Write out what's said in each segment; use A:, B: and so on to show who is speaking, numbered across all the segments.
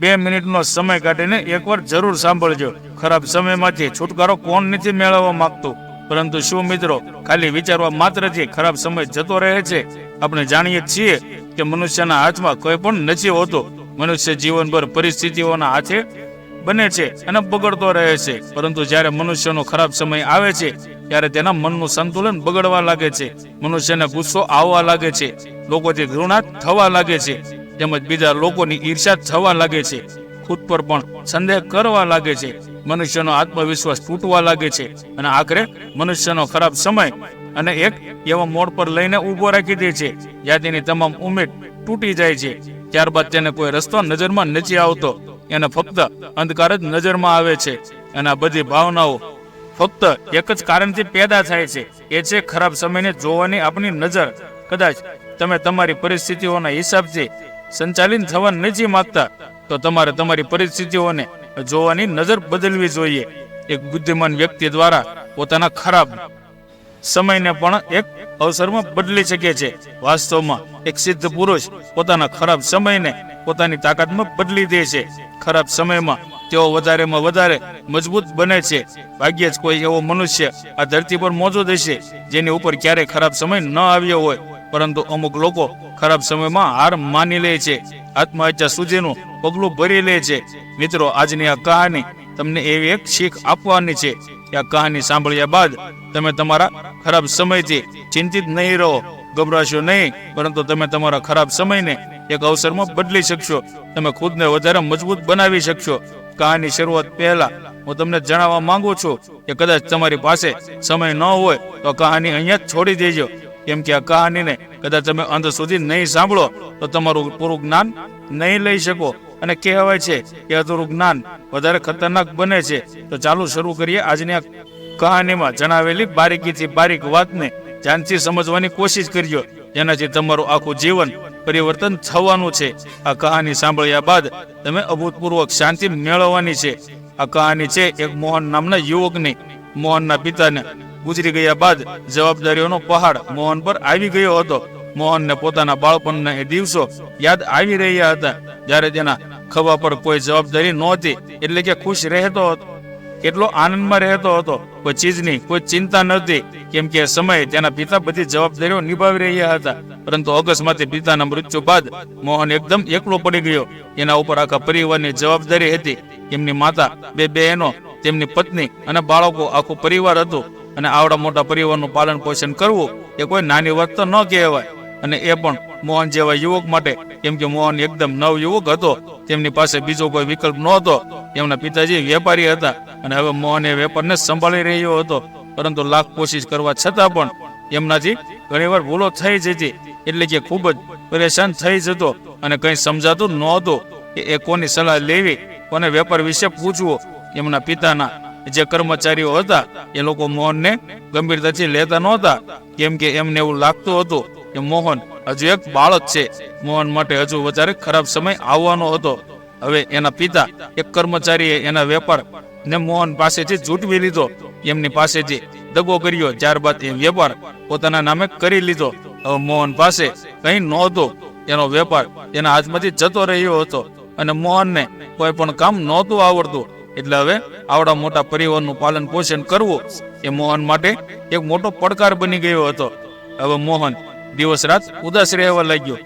A: બે મિનિટનો સમય કાઢીને એકવાર જરૂર સાંભળજો. ખરાબ સમયમાંથી છુટકારો કોણ નથી મેળવવા માંગતું? પરંતુ શું મિત્રો, ખાલી વિચારવા માત્રથી ખરાબ સમય જતો રહે છે, આપણે જાણીએ છીએ કે મનુષ્યના હાથમાં કોઈ પણ નથી હોતું. મનુષ્ય જીવનભર પરિસ્થિતિઓના હાથે બને છે અને બગડતો રહે છે. પરંતુ જ્યારે મનુષ્યનો ખરાબ સમય આવે છે, ત્યારે તેના મનનું સંતુલન બગડવા લાગે છે. મનુષ્યને ગુસ્સો આવવા લાગે છે. લોકોથી ઘૃણા થવા લાગે છે. તેમજ બીજા લોકોની ઈર્ષા થવા લાગે છે. ખુદ પર પણ સંદેહ કરવા લાગે છે. મનુષ્યનો આત્મવિશ્વાસ તૂટવા લાગે છે. અને આખરે મનુષ્યનો ખરાબ સમય અને એક એવા મોડ પર લઈને ઊભો રાખી દે છે. જ્યાં તેની તમામ ઉમેદ તૂટી જાય છે. ત્યારબાદ તેને કોઈ રસ્તો નજરમાં નથી આવતો. એને ફક્ત અંધકાર જ નજરમાં આવે છે. અને આ બધી ભાવનાઓ ફક્ત એક જ કારણથી પેદા થાય છે. એ છે ખરાબ સમયને જોવાની આપણી નજર. કદાચ તમે તમારી પરિસ્થિતિઓના હિસાબથી સંચાલિત થવા નથી માંગતા, તો તમારે તમારી પરિસ્થિતિઓને જોવાની નજર બદલવી જોઈએ. એક બુદ્ધિમાન વ્યક્તિ દ્વારા પોતાના ખરાબ સમયને પણ એક અવસરમાં બદલી શકે છે. વાસ્તવમાં એક સિદ્ધ પુરુષ પોતાના ખરાબ સમયને પોતાની તાકાતમાં બદલી દે છે. ખરાબ સમયમાં તેઓ વધારેમાં વધારે મજબૂત બને છે. ભાગ્યે જ કોઈ એવો મનુષ્ય આ ધરતી પર મોજૂદ હશે જેની ઉપર ક્યારેય ખરાબ સમય ન આવ્યો હોય. પરંતુ અમુક લોકો ખરાબ સમયમાં હાર માની લે છે. આત્મહત્યા સુધીનું પગલું ભરી લે છે. મિત્રો, આજની આ કહાની તમને એવી એક શીખ આપવાની છે કે આ કહાની સાંભળ્યા બાદ તમે તમારા ખરાબ સમયથી ચિંતિત નહીં રહો, ગભરાશો નહીં, પરંતુ તમે તમારા ખરાબ સમયને એક અવસરમાં બદલી શકશો. તમે ખુદને વધારે મજબૂત બનાવી શકશો. કહાની શરૂઆત પહેલા હું તમને જણાવવા માંગુ છું કે કદાચ તમારી પાસે સમય ન હોય તો કહાની અહીંયા જ છોડી દેજો. કેમ કે આ કહાનીને કદાચ તમે અંત સુધી નહીં સાંભળો, તો તમારું પૂરું જ્ઞાન નહીં લઈ શકો. અને કહેવાય છે કે અધૂરું જ્ઞાન વધારે ખતરનાક બને છે. તો ચાલુ શરૂ કરીએ આજની આ કહાનીમાં. જણાવેલી બારીકીથી બારીક વાતને ધ્યાનથી સમજવાની કોશિશ કરજો, જેનાથી તમારું આખું જીવન પરિવર્તન થવાનું છે. આ કહાની સાંભળ્યા બાદ તમે અભૂતપૂર્વક શાંતિ મેળવવાની છે. આ કહાની છે એક મોહન નામના યુવકની. મોહનના પિતાને ગુજરી ગયા બાદ જવાબદારીઓનો પહાડ મોહન પર આવી ગયો હતો. મોહનને પોતાના બાળપણના એ દિવસો યાદ આવી રહ્યા હતા. જ્યારે તેના ખભા પર કોઈ જવાબદારી નહોતી, એટલે કે ખુશ રહેતો હતો. કેટલો આનંદમાં રહેતો હતો. કોઈ ચીજની કોઈ ચિંતા નહોતી, કેમ કે સમયે તેના પિતા બધી જવાબદારીઓ નિભાવી રહ્યા હતા. પરંતુ અકસ્માતે પિતાના મૃત્યુ બાદ મોહન એકદમ એકલો પડી ગયો. એના ઉપર આખા પરિવારની જવાબદારી હતી. એમની માતા, બે બહેનો, તેમની પત્ની અને બાળકો આખો પરિવાર હતું. અને આવડા મોટા પરિવારનું પાલન પોષણ કરવું એ કોઈ નાની વાત તો ન કહેવાય. અને એ પણ મોહન જેવા યુવક માટે, કેમ કે મોહન એકદમ નવ યુવક હતો, તેમની પાસે બીજો કોઈ વિકલ્પ નહોતો. એમના પિતાજી વેપારી હતા અને હવે મોહન એ વેપારને સંભાળી રહ્યો હતો. પરંતુ લાખ કોશિશ કરવા છતાં પણ એમનાથી ઘણીવાર ભૂલો થઈ જતી એટલે કે ખૂબ જ પરેશાન થઈ જતો અને કંઈ સમજાતું નહોતું કે એ કોની સલાહ લેવી, કોને વેપાર વિશે પૂછવો. એમના પિતાના જે કર્મચારીઓ હતા, એ લોકો મોહનને ગંભીરતાથી લેતા નહોતા. કેમ કે એમને એવું લાગતું હતું કે મોહન હજુ એક બાળક છે. મોહન માટે હજુ વધારે ખરાબ સમય આવવાનો હતો. હવે એના પિતા એક કર્મચારીએ એના વેપાર ને મોહન પાસેથી જૂટવી લીધો. એમની પાસેથી દગો કર્યો, ત્યારબાદ એ વેપાર પોતાના નામે કરી લીધો. હવે મોહન પાસે કંઈ નહોતું. એનો વેપાર એના હાથમાંથી જતો રહ્યો હતો અને મોહનને કોઈ પણ કામ નહોતું આવડતું. એટલે હવે આવડા મોટા પરિવારનું પાલન પોષણ કરવું એ મોહન માટે એક મોટો પડકાર બની ગયો હતો. હવે મોહન દિવસ રાત ઉદાસ રહેવા લાગ્યો.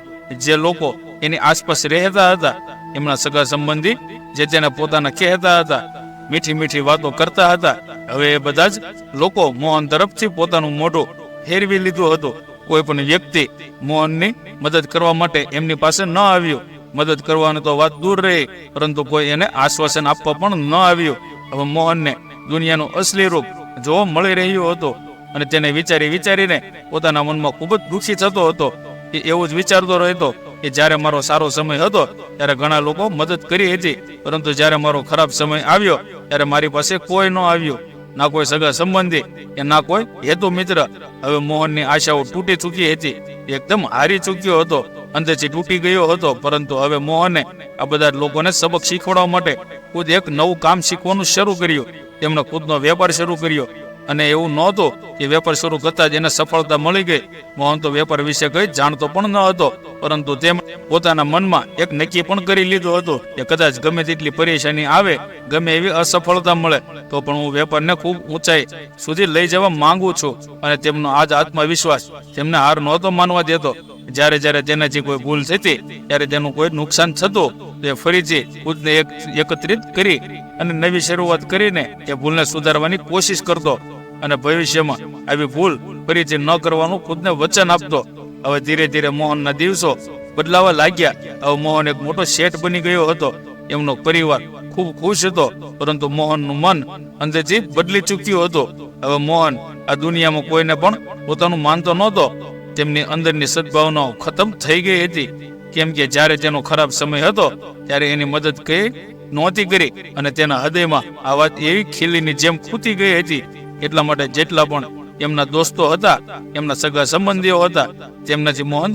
A: જે લોકો એની આસપાસ રહેતા હતા, એમના સગા સંબંધી જે તેને પોતાના કહેતા હતા, મીઠી મીઠી વાતો કરતા હતા, હવે એ બધા જ લોકો મોહન તરફથી પોતાનું મોઢું ફેરવી લીધું હતું. કોઈ પણ વ્યક્તિ મોહનની મદદ કરવા માટે એમની પાસે ન આવ્યું. મદદ કરવાની તો વાત દૂર રહી, પરંતુ કોઈ એને આશ્વાસન આપવા પણ ન આવ્યું. હવે મોહનને દુનિયાનું અસલી રૂપ જોવા મળી રહ્યું હતું અને તેને વિચારી વિચારીને પોતાના મનમાં ખૂબ જ દુઃખી થતો હતો. એ એવું જ વિચારતો રહેતો કે જ્યારે મારો સારો સમય હતો, ત્યારે ઘણા લોકો મદદ કરી હતી. પરંતુ જ્યારે મારો ખરાબ સમય આવ્યો, ત્યારે મારી પાસે કોઈ ન આવ્યું. ના કોઈ સગા સંબંધી કે ના કોઈ હેતુ મિત્ર. હવે મોહનની આશાઓ તૂટી ચૂકી હતી. એકદમ હારી ચૂક્યો હતો. અંદરથી તૂટી ગયો હતો. પરંતુ હવે મોહને આ બધા લોકોને સબક શીખવાડવા માટે ખુદ એક નવું કામ શીખવાનું શરૂ કર્યું. તેમણે ખુદનો વેપાર શરૂ કર્યો. અને એવું નહોતું કે વેપાર શરૂ કરતા જ એને સફળતા મળી ગઈ. મોહન તો વેપાર વિશે કઈ જાણતો પણ ન હતો, પરંતુ તેમ પોતાના મનમાં એક નક્કી પણ કરી લીધું હતું કે કદાચ ગમે તેટલી પરેશાની આવે, ગમે એવી અસફળતા મળે, તો પણ હું વેપારને ખૂબ ઊંચાઈ સુધી લઈ જવા માંગુ છું અને તેમનો આજ આત્મવિશ્વાસ તેમને હાર નહોતો માનવા દેતો. જ્યારે જ્યારે તેનાથી કોઈ ભૂલ થતી, ત્યારે તેનું કોઈ નુકસાન થતું, તે ફરીથી ખુદને એક એકત્રિત કરી અને નવી શરૂઆત કરીને એ ભૂલને સુધારવાની કોશિશ કરતો અને ભવિષ્યમાં આવી ભૂલ ફરીથી ન કરવાનું ખુદને વચન આપતો. હવે ધીરે ધીરે મોહનના દિવસો બદલાવા લાગ્યા. હવે મોહન એક મોટો શેઠ બની ગયો હતો. એમનો પરિવાર ખૂબ ખુશ હતો, પરંતુ મોહનનું મન અંદરથી બદલી ચૂક્યું હતું. હવે મોહન આ દુનિયામાં કોઈને પણ પોતાનું માનતો નહોતો. તેમની અંદરની સદભાવનાઓ ખતમ થઈ ગઈ હતી. કેમ કે જ્યારે તેનો ખરાબ સમય હતો, ત્યારે એની મદદ કઈ નહોતી કરી અને તેના હૃદયમાં આ વાત એવી ખીલીની જેમ ખૂતી ગઈ હતી. એટલા માટે જેટલા પણ એમના દોસ્તો હતા, એમના સગા સંબંધીઓ હતા, તેમનાથી મોહન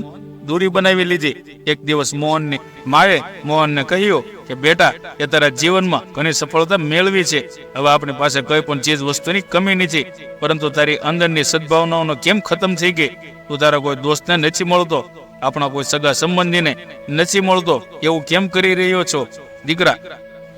A: દૂરી બનાવી લીધી. એક દિવસ મોહનને, માએ મોહનને કહ્યું કે, બેટા, એ તારા જીવનમાં ઘણી સફળતા મેળવી છે. હવે આપણી પાસે કોઈ પણ ચીજ વસ્તુની કમી નથી. પરંતુ તારી અંદરની સદભાવનાઓનો કેમ ખતમ થઈ ગઈ? તું તારા કોઈ દોસ્તને નથી મળતો. આપણા કોઈ સગા સંબંધીને નથી મળતો. એવું કેમ કરી રહ્યો છો? દીકરા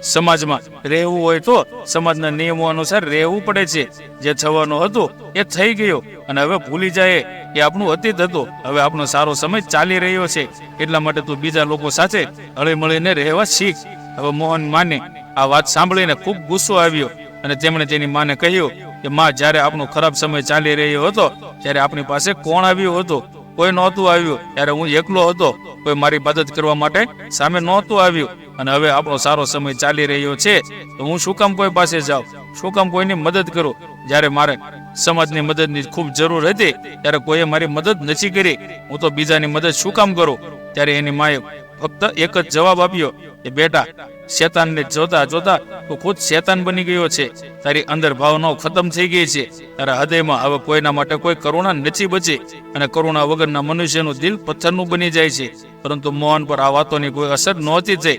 A: સમાજમાં. રહેવું હોય તો સમાજના નિયમો અનુસાર રહેવું પડે છે. જે થવાનું હતું એ થઈ ગયો. અને હવે ભૂલી જાય એ આપણું અતીત હતું. હવે આપણો સારો સમય ચાલી રહ્યો છે. એટલા માટે તું બીજા લોકો સાથે હળી મળીને રહેવા શીખ. હવે મોહન માને આ વાત સાંભળીને ખૂબ ગુસ્સો આવ્યો. અને તેમણે તેની માને કહ્યું કે, માં, જ્યારે આપણો ખરાબ સમય ચાલી રહ્યો હતો, ત્યારે આપણી પાસે કોણ આવ્યું હતું? કોઈ નહોતું આવ્યું. ત્યારે હું એકલો હતો. કોઈ મારી મદદ કરવા માટે સામે નહોતું આવ્યું. અને હવે આપણો સારો સમય ચાલી રહ્યો છે. તો હું શું કામ કોઈ પાસે જાઉં? શું કામ કોઈની મદદ કરું? જ્યારે મારે સમાજની મદદની ખૂબ જરૂર હતી, ત્યારે કોઈએ મારી મદદ નથી કરી. હું તો બીજાની મદદ શું કામ કરું? ત્યારે એની માએ ફક્ત એક જ જવાબ આપ્યો કે, બેટા શેતાનને જોતા જોતા તું ખુદ શેતાન બની ગયો છે. તારી અંદર ભાવનાઓ ખતમ થઈ ગઈ છે. તારા હૃદયમાં હવે કોઈના માટે કોઈ કરુણા નથી બચી અને કરુણા વગરના મનુષ્યનું દિલ પથ્થરનું બની જાય છે. પરંતુ મોહન પર આ વાતોની કોઈ અસર નહોતી થઈ.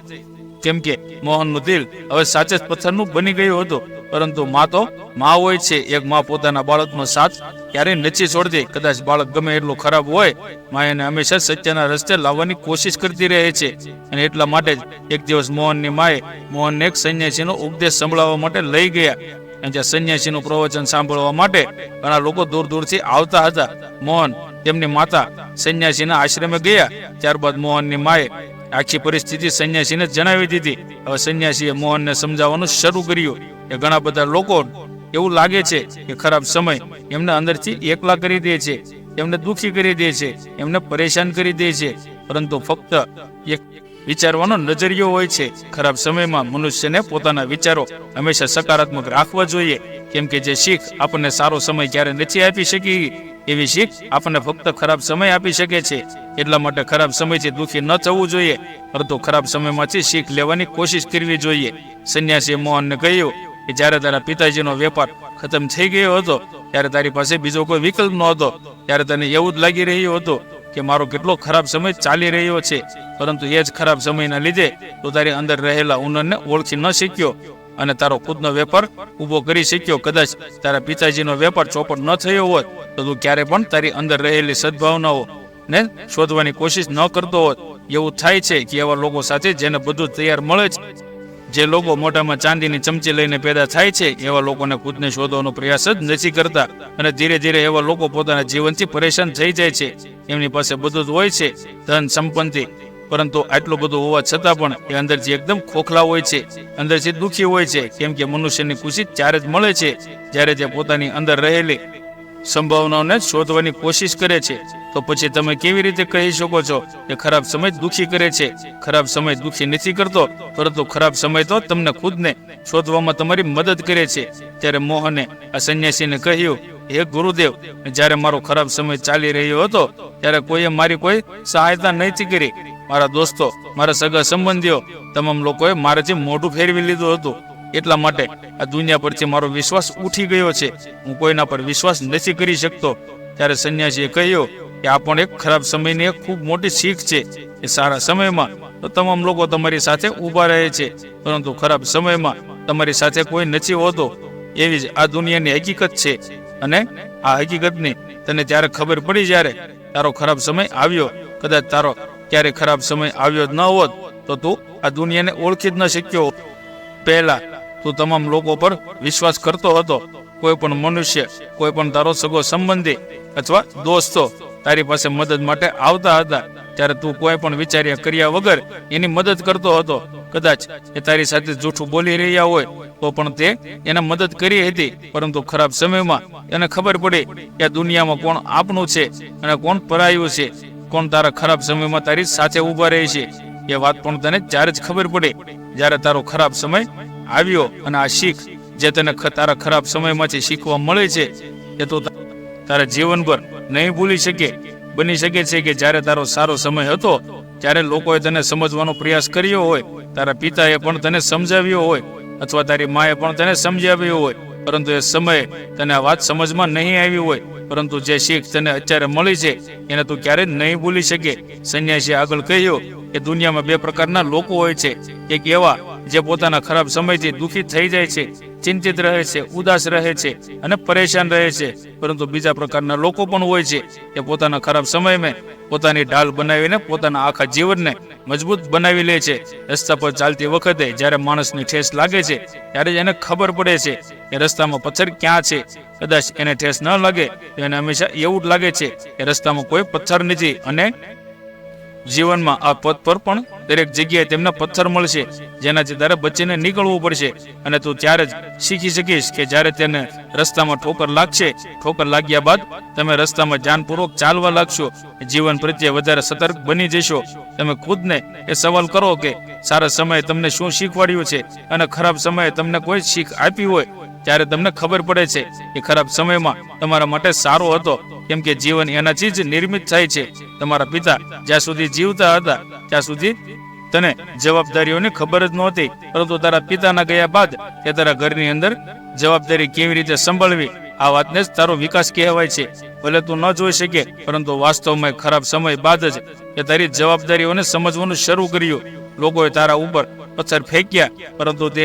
A: કેમ કે મોહનનું દિલ હવે સાચે જ પથ્થરનું બની ગયું હતું. પરંતુ મા તો મા હોય છે. એક મા પોતાના બાળકનો સાથ ક્યારેય નથી છોડતી. કદાચ બાળક ગમે એટલું ખરાબ હોયમાં હંમેશા સત્યના રસ્તે લાવવાની કોશિશ કરતી રહે છે. અને એટલા માટે એક દિવસ મોહનની માએ મોહનને એક સંન્યાસીનો ઉપદેશ સંભળાવવા માટે લઈ ગયા. અને જ્યાં સંન્યાસીનું પ્રવચન સાંભળવા માટે ઘણા લોકો દૂર દૂરથી આવતા હતા. મોહન તેમની માતા સંન્યાસીના આશ્રમે ગયા. ત્યારબાદ મોહનની માએ આખી પરિસ્થિતિ સંન્યાસીને જણાવી દીધી. હવે સંન્યાસીએ મોહનને સમજાવવાનું શરૂ કર્યું. કે ઘણા બધા લોકો એવું લાગે છે કે ખરાબ સમય એમને અંદરથી એકલા કરી દે છે, એમને દુખી કરી દે છે, એમને પરેશાન કરી દે છે, પરંતુ ફક્ત એક વિચારવાનો નજરિયો હોય છે. ખરાબ સમયમાં મનુષ્યને પોતાના વિચારો હંમેશા સકારાત્મક રાખવા જોઈએ. કેમ કે જે શીખ આપણને સારો સમય ક્યારે નથી આપી શકી, એવી શીખ આપણને ફક્ત ખરાબ સમય આપી શકે છે. એટલા માટે ખરાબ સમયથી દુઃખી ન થવું જોઈએ, પરંતુ ખરાબ સમયમાંથી શીખ લેવાની કોશિશ કરવી જોઈએ. સંન્યાસી મોહનને કહ્યું કે જ્યારે તારા પિતાજીનો વેપાર ખતમ થઈ ગયો હતો, ત્યારે તારી પાસે બીજો કોઈ વિકલ્પ નહોતો. ત્યારે તને એવું જ લાગી રહ્યું હતું કે મારો કેટલો ખરાબ સમય ચાલી રહ્યો છે. પરંતુ એ જ ખરાબ સમયના લીધે તું તારી અંદર રહેલા ઉનરને ઓળખી ન શીખ્યો અને તારો ખુદનો વેપાર ઊભો કરી શક્યો. કદાચ તારા પિતાજીનો વેપાર ચોપટ ન થયો હોત, તો તું ક્યારે પણ તારી અંદર રહેલી સદભાવનાઓ ને શોધવાની કોશિશ ન કરતો હોત. એવું થાય છે કે એવા લોકો સાથે જેને બધું તૈયાર મળે છે જે લોકો મોઢામાં ચાંદીની ચમચી લઈને પેદા થાય છે, એવા લોકોને ખુદને શોધવાનો પ્રયાસ જ નથી કરતા. અને ધીરે ધીરે એવા લોકો પોતાના જીવનથી પરેશાન થઈ જાય છે. એમની પાસે બધું જ હોય છે, ધન સંપત્તિ. પરંતુ આટલું બધું હોવા છતાં પણ એ અંદરથી એકદમ ખોખલા હોય છે, અંદરથી દુઃખી હોય છે. કેમ કે મનુષ્યની ખુશી ત્યારે જ મળે છે, જ્યારે તે પોતાની અંદર રહેલી સંભાવનાઓને શોધવાની કોશિશ કરે છે. તો પછી તમે કેવી રીતે કહી શકો છો કે ખરાબ સમય દુઃખી કરે છે? ખરાબ સમય દુઃખી નથી કરતો, પરંતુ ખરાબ સમય તો તમને ખુદને શોધવામાં તમારી મદદ કરે છે. ત્યારે મોહને આ સંન્યાસીને કહ્યું, હે ગુરુદેવ, જ્યારે મારો ખરાબ સમય ચાલી રહ્યો હતો, ત્યારે કોઈએ મારી કોઈ સહાયતા નથી કરી. મારા દોસ્તો, મારા સગા સંબંધીઓ, તમામ લોકોએ મારાથી મોઢું ફેરવી લીધું હતું. એટલા માટે આ દુનિયા પરથી મારો વિશ્વાસ ઉઠી ગયો છે. હું કોઈના પર વિશ્વાસ નથી કરી શકતો. ત્યારે સંન્યાસીએ કહ્યું કે આ પણ એક ખરાબ સમયની એક ખૂબ મોટી શીખ છે. એ સારા સમયમાં તો તમામ લોકો તમારી સાથે ઊભા રહે છે. પરંતુ ખરાબ સમયમાં તમારી સાથે કોઈ નથી હોતો. એવી જ આ દુનિયાની હકીકત છે. અને આ હકીકતની તને ત્યારે ખબર પડી જ્યારે તારો ખરાબ સમય આવ્યો. કદાચ તારો ક્યારે ખરાબ સમય આવ્યો જ ન હોત તો તું આ દુનિયાને ઓળખી જ ન શક્યો પહેલાં તું તમામ લોકો પર વિશ્વાસ કરતો હતો. કોઈ પણ મનુષ્ય, કોઈ પણ તારો સગો સંબંધી અથવા દોસ્તો તારી પાસે મદદ માટે આવતા હતા, ત્યારે તું કોઈ પણ વિચાર્યા કર્યા વગર એની મદદ કરતો હતો. કદાચ એ તારી સાથે જૂઠું બોલી રહ્યા હોય, તો પણ તે એને મદદ કરી હતી. પરંતુ ખરાબ સમયમાં એને ખબર પડી કે દુનિયામાં કોણ આપનું છે અને કોણ પરાયું છે. કોણ તારા ખરાબ સમયમાં તારી સાથે ઊભા રહે છે. એ વાત પણ તને ત્યારે જ ખબર પડી, જ્યારે તારો ખરાબ સમય આવ્યો અને આ શીખ જે તને તારા ખરાબ સમયમાંથી શીખવા મળે છે, એ તો તારા જીવનભર નહીં ભૂલી શકે. બની શકે છે કે જ્યારે તારો સારો સમય હતો, ત્યારે લોકોએ તને સમજવાનો પ્રયાસ કર્યો હોય, તારા પિતાએ પણ તને સમજાવ્યો હોય, અથવા તારી માએ પણ તને સમજાવ્યો હોય, પરંતુ એ સમયે તને આ વાત સમજમાં નહીં આવી હોય. પરંતુ જે શીખ તને અત્યારે મળી છે, એને તું ક્યારેય નહીં ભૂલી શકે. સંન્યાસી આગળ કહ્યું કે દુનિયામાં બે પ્રકારના લોકો હોય છે. એક એવા જે પોતાના ખરાબ સમયથી દુઃખી થઈ જાય છે, ચિંતિત રહે છે, ઉદાસ રહે છે અને પરેશાન રહે છે. પરંતુ બીજા પ્રકારના લોકો પણ હોય છે કે પોતાના ખરાબ સમયમાં પોતાની ઢાલ બનાવીને પોતાના આખા જીવનને મજબૂત બનાવી લે છે. રસ્તા પર ચાલતી વખતે જ્યારે માણસની ઠેસ લાગે છે, ત્યારે જ એને ખબર પડે છે કે રસ્તામાં પથ્થર ક્યાં છે. કદાચ એને ઠેસ ન લાગે તો એને હંમેશા એવું જ લાગે છે કે રસ્તામાં કોઈ પથ્થર નથી અને જીવનમાં આ પથ પર પણ દરેક જગ્યાએ તેમને પથ્થર મળશે. જેનાથી તારે બચીને નીકળવું પડશે. અને તું ત્યારે જ શીખી શકીશ કે જ્યારે તેને રસ્તામાં ઠોકર લાગશે, ઠોકર લાગ્યા બાદ તમે રસ્તામાં ધ્યાનપૂર્વક ચાલવા લાગશો. જીવન પ્રત્યે વધારે સતર્ક બની જશો. તમે ખુદને એ સવાલ કરો કે, સારા સમયે તમને શું શીખવાડ્યું છે? અને ખરાબ સમયે તમને કોઈ શીખ આપી હોય ત્યારે તમને ખબર પડે છે કે ખરાબ સમયમાં તમારા માટે સારો હતો. કેમ કે જીવન એનાથી જ નિર્મિત થાય છે. તમારા પિતા જ્યાં સુધી જીવતા હતા, ત્યાં સુધી તને જવાબદારીઓની ખબર જ નહોતી. પરંતુ તારા પિતાના ગયા બાદ તે તારા ઘરની અંદર જવાબદારી કેવી રીતે સંભાળવી, આ વાતને જ તારો વિકાસ કહેવાય છે. ભલે તું ન જોઈ શકે, પરંતુ વાસ્તવમાં ખરાબ સમય બાદ જ એ તારી જવાબદારીઓને સમજવાનું શરૂ કર્યું. લોકોએ તારા ઉપર પથ્થર ફેંક્યા, પરંતુ તે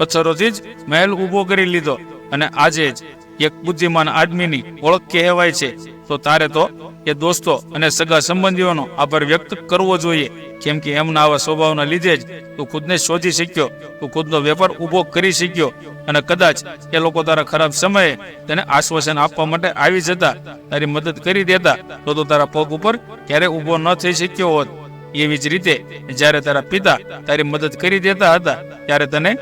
A: પથ્થરોથી જ મહેલ ઊભો કરી લીધો અને આજે જ એક બુદ્ધિમાન આદમીની ઓળખ કહેવાય છે. તો તારે તો એ દોસ્તો અને સગા સંબંધીઓનો આભાર વ્યક્ત કરવો જોઈએ. કેમ કે એમના આવા સ્વભાવના લીધે જ તું ખુદને શોધી શક્યો. તું ખુદનો વેપાર ઊભો કરી શક્યો. અને કદાચ એ લોકો તારા ખરાબ સમયે તને આશ્વાસન આપવા માટે આવી જતા, તારી મદદ કરી દેતા, તો તું તારા પગ ઉપર ક્યારે ઊભો ન થઈ શક્યો હોત. એવી જ રીતે જ્યારે તારા પિતા તારી મદદ કરી દેતા હતા, ત્યારે તને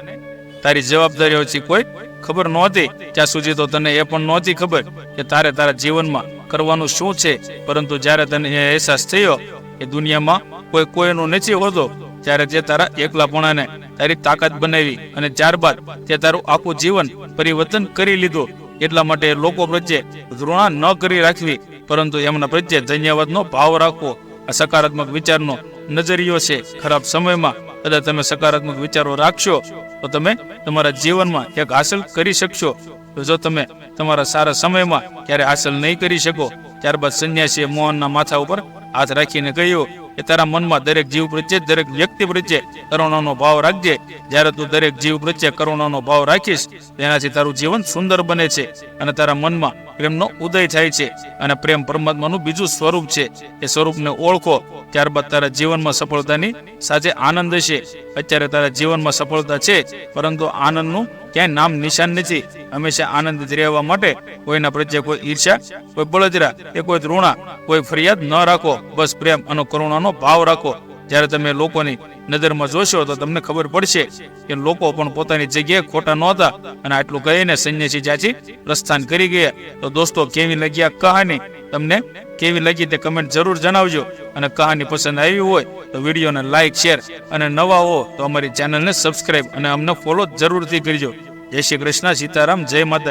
A: તારી જવાબદારીઓથી કોઈ ખબર નહોતી. ત્યાં સુધી તો તને એ પણ નહોતી ખબર કે તારે તારા જીવનમાં કરવાનું શું છે. પરંતુ જ્યારે તને એ અહેસાસ થયો કે દુનિયામાં કોઈ કોઈનું નથી હોતો, ત્યારે તે તારા એકલાપણાને તારી તાકાત બનાવી અને ત્યારબાદ તે તારું આખું જીવન પરિવર્તન કરી લીધું. એટલા માટે લોકો પ્રત્યે ઘૃણા ન કરી રાખવી, પરંતુ એમના પ્રત્યે ધન્યવાદનો ભાવ રાખવો આ સકારાત્મક વિચારનો નજરિયો છે. ખરાબ સમયમાં કદાચ તમે સકારાત્મક વિચારો રાખશો, તો તમે તમારા જીવનમાં એક હાંસલ કરી શકશો. તો જો તમે તમારા સારા સમયમાં ક્યારે હાંસલ નહીં કરી શકો, ત્યારબાદ સંન્યાસીએ મોહનના માથા ઉપર હાથ રાખીને કહ્યું કે તારા મનમાં દરેક જીવ પ્રત્યે દરેક વ્યક્તિ પ્રત્યે કરુણાનો ભાવ રાખજે. જ્યારે તું દરેક જીવ પ્રત્યે કરુણાનો ભાવ રાખીશ, તેનાથી તારું જીવન સુંદર બને છે અને તારા મનમાં પ્રેમનો ઉદય થાય છે અને પ્રેમ પરમાત્માનું બીજું સ્વરૂપ છે. એ સ્વરૂપને ઓળખો, ત્યારબાદ તારા જીવનમાં સફળતાની સાથે આનંદ છે અત્યારે તારા જીવનમાં સફળતા છે, પરંતુ આનંદનું ક્યાંય નામ નિશાન નથી. હંમેશા આનંદ જ રહેવા માટે કોઈના પ્રત્યે કોઈ ઈર્ષ્યા, કોઈ બળજરા, કે કોઈ ઋણા કોઈ ફરિયાદ ન રાખો. બસ પ્રેમ અને કરુણાનો ભાવ રાખો. જ્યારે તમે લોકોની નજરમાં જોશો તો તમને ખબર પડશે કે લોકો પણ પોતાની જગ્યાએ ખોટા નહોતા અને આટલું કહીને સંન્યાસી જાચી પ્રસ્થાન કરી ગયા. તો દોસ્તો, કેવી લગી આ કહાની? તમને કેવી લાગી તે કમેન્ટ જરૂર જણાવજો. અને કહાની પસંદ આવી હોય તો વિડીયોને લાઇક શેર અને નવા હો તો અમારી ચેનલને સબસ્ક્રાઇબ અને અમને ફોલો જરૂરથી કરજો. જય શ્રી કૃષ્ણ, સીતારામ, જય માતા